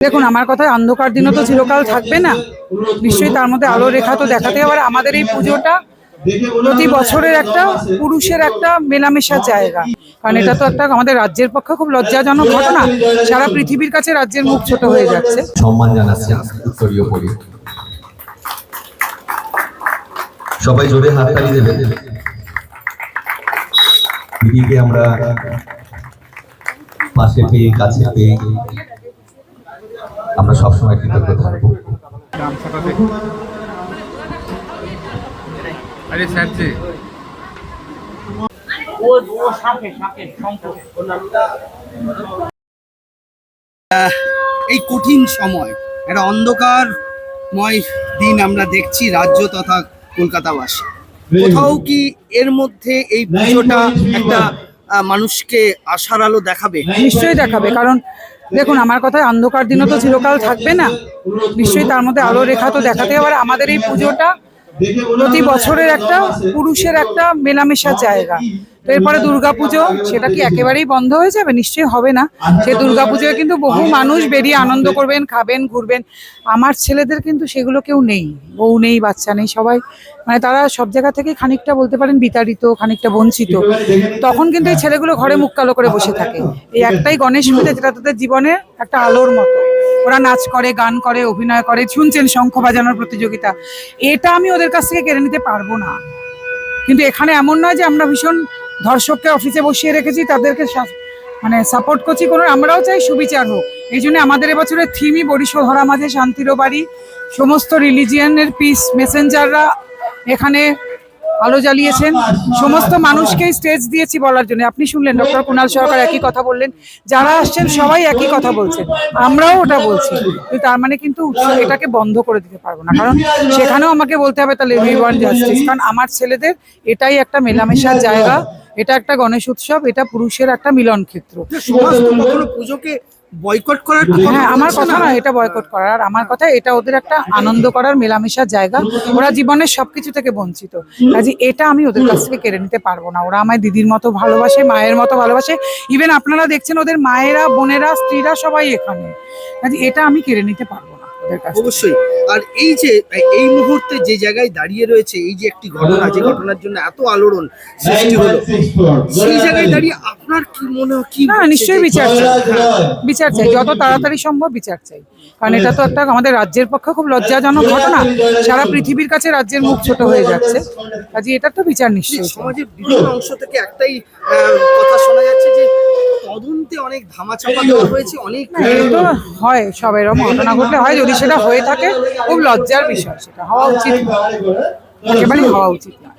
দেখুন, আমার কথায় অন্ধকার দিনও তো চিরকাল থাকবে না। নিশ্চয়ই তার মধ্যে আলো রেখা তো দেখাতে হবে। আমাদের এই পুজোটা প্রতি বছরের একটা পুরুষের একটা মেলামেশার জায়গা। কারণ এটা তো একটা আমাদের রাজ্যের পক্ষে খুব লজ্জাজনক ঘটনা। সারা পৃথিবীর কাছে রাজ্যের মুখ ছোট হয়ে যাচ্ছে। সম্মান জানাচ্ছেন উত্তরীয় সবাই জোরে হাততালি দেবেন দিদিকে আমরা পাশে পেয়ে, কাছে পেয়ে আমরা সবসময় কৃতজ্ঞ থাকব। আরে এই কঠিন সময় একটা অন্ধকারময় দিন আমরা দেখছি রাজ্য তথা কলকাতাবাসী। কোথাও কি এর মধ্যে এই পুজোটা একটা মানুষকে আশার আলো দেখাবে? নিশ্চয়ই দেখাবে, কারণ দেখুন, আমার কথায় অন্ধকার দিনও তো চিরকাল থাকবে না। নিশ্চয়ই তার মধ্যে আলো রেখা তো দেখাতে আর আমাদের এই পুজোটা প্রতি বছরের একটা পুরুষের একটা মেলামেশার জায়গা। তো এরপরে দুর্গাপুজো সেটা কি একেবারেই বন্ধ হয়ে যাবে? নিশ্চয়ই হবে না। সেই দুর্গাপুজোয় কিন্তু বহু মানুষ বেরিয়ে আনন্দ করবেন খাবেন ঘুরবেন। আমার ছেলেদের কিন্তু সেগুলো কেউ নেই বউ নেই বাচ্চা নেই সবাই। মানে তারা সব জায়গা থেকে খানিকটা বলতে পারেন বিতাড়িত খানিকটা বঞ্চিত। তখন কিন্তু এই ছেলেগুলো ঘরে মুখ কালো করে বসে থাকে। এই একটাই গণেশ পুজো যেটা তাদের জীবনের একটা আলোর মতো। ওরা নাচ করে, গান করে, অভিনয় করে শুনছেন শঙ্খ বাজানোর প্রতিযোগিতা। এটা আমি ওদের কাছ থেকে কেড়ে নিতে পারব না। কিন্তু এখানে এমন নয় যে আমরা ভীষণ ধর্ষককে অফিসে বসিয়ে রেখেছি, তাদেরকে মানে সাপোর্ট করছি কোনো, আমরাও চাই সুবিচার হোক। এই জন্য আমাদের এবছরের থিমই বরিশ ধরা মাঝে শান্তিরও বাড়ি। সমস্ত রিলিজিয়ানের পিস মেসেঞ্জাররা এখানে আলো জ্বালিয়েছেন। সমস্ত মানুষকেই স্টেজ দিয়েছি বলার জন্য। আপনি শুনলেন ডক্টর কুণাল সরকার একই কথা বললেন। যারা আসছেন সবাই একই কথা বলছেন। আমরাও ওটা বলছি। তার মানে কিন্তু এটাকে বন্ধ করে দিতে পারব না। কারণ সেখানেও আমাকে বলতে হবে তাহলে এভরিওয়ান জাস্টিস কারণ আমার ছেলেদের এটাই একটা মেলামেশার জায়গা। এটা একটা গণেশ উৎসব, এটা পুরুষের একটা মিলন ক্ষেত্র পুজোকে বয়কট করার হ্যাঁ আমার কথা না। এটা বয়কট করার। আর আমার কথা এটা ওদের একটা আনন্দ করার মেলামেশার জায়গা। ওরা জীবনের সবকিছু থেকে বঞ্চিত। কাজে এটা আমি ওদের কাছ থেকে কেড়ে নিতে পারব না। ওরা আমায় দিদির মতো ভালোবাসে মায়ের মতো ভালোবাসে। ইভেন আপনারা দেখছেন ওদের মায়েরা বোনেরা স্ত্রীরা সবাই এখানে। কাজে এটা আমি কেড়ে নিতে পারব না। কাছ অবশ্যই। আর এই যে এই মুহূর্তে যে জায়গায় দাঁড়িয়ে রয়েছে এই যে একটি ঘটনা যে ঘটনার জন্য এত আলোড়ন সৃষ্টি হলো সেই জায়গায় দাঁড়িয়ে আপনার কি মনে হয় কি না নিশ্চয়ই বিচার চাই। বিচার চাই। যত তাড়াতাড়ি সম্ভব বিচার চাই। কারণ এটা তো একটা আমাদের রাজ্যের পক্ষে খুব লজ্জাজনক ঘটনা। সারা পৃথিবীর কাছে রাজ্যের মুখ ছোট হয়ে যাচ্ছে। কাজে এটা তো বিচার নিশ্চয়ই সমাজের বিভিন্ন অংশ থেকে একটাই কথা শোনা যাচ্ছে যে অনেক ধামাচাপা দেওয়া হয়েছে, অনেক হয়, সব এরকম ঘটনা ঘটলে হয়, যদি সেটা হয়ে থাকে, খুব লজ্জার বিষয়, সেটা হওয়া উচিত। একেবারেই হওয়া উচিত না